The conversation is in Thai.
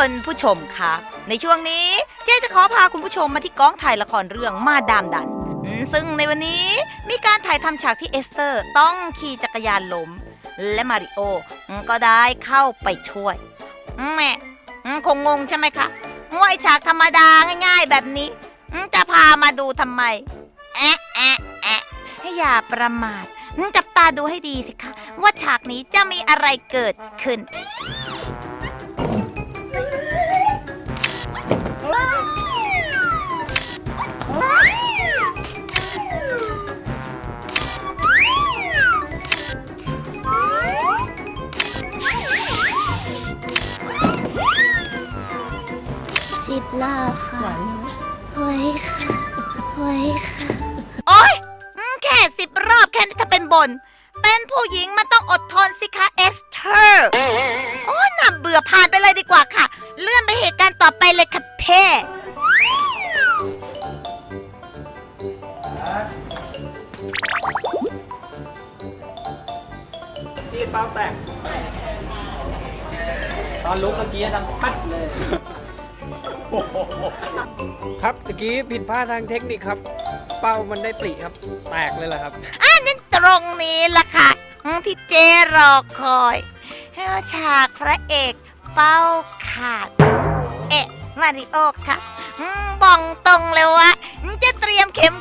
คุณผู้ชมคะในช่วงนี้เจ๊จะขอพาคุณผู้ชมมาที่กองถ่ายละครเรื่องมาดามดัน ซึ่งในวันนี้มีการถ่ายทำฉากที่เอสเตอร์ต้องขี่จักรยานล้ม และมาริโอก็ได้เข้าไปช่วยแม่คงงงใช่ไหมคะว่าฉากธรรมดาง่ายๆแบบนี้ จะพามาดูทำไม แอะแอะแอะให้อย่าประมาทจับตาดูให้ดีสิคะ ว่าฉากนี้จะมีอะไรเกิดขึ้น สิบรอบค่ะไว้ค่ะไว้ค่ะ โอ๊ยอืมแค่สิบรอบแค่นี้ถ้าเป็นบน เป็นผู้หญิงมันต้องอดทนสิคะเอสเธอร์ โอ้น่าเบื่อผ่านไปเลยดีกว่าค่ะ เลื่อนไปเหตุการณ์ต่อไปเลยค่ะเพ่ที่เป้าแตกตอนลุกเมื่อกี้ดังปัดเลย ครับตะกี้ผิดพลาดทางเทคนิคครับ เป้ามันได้ปริครับ แตกเลยแหละครับ อันนั้นตรงนี้ล่ะค่ะ ที่เจรอคอยให้ว่าฉากพระเอกเป้าขาด เอ๊ะ มาริโอค่ะอืมบอกตรงเลยว่าจะเตรียมเข็ม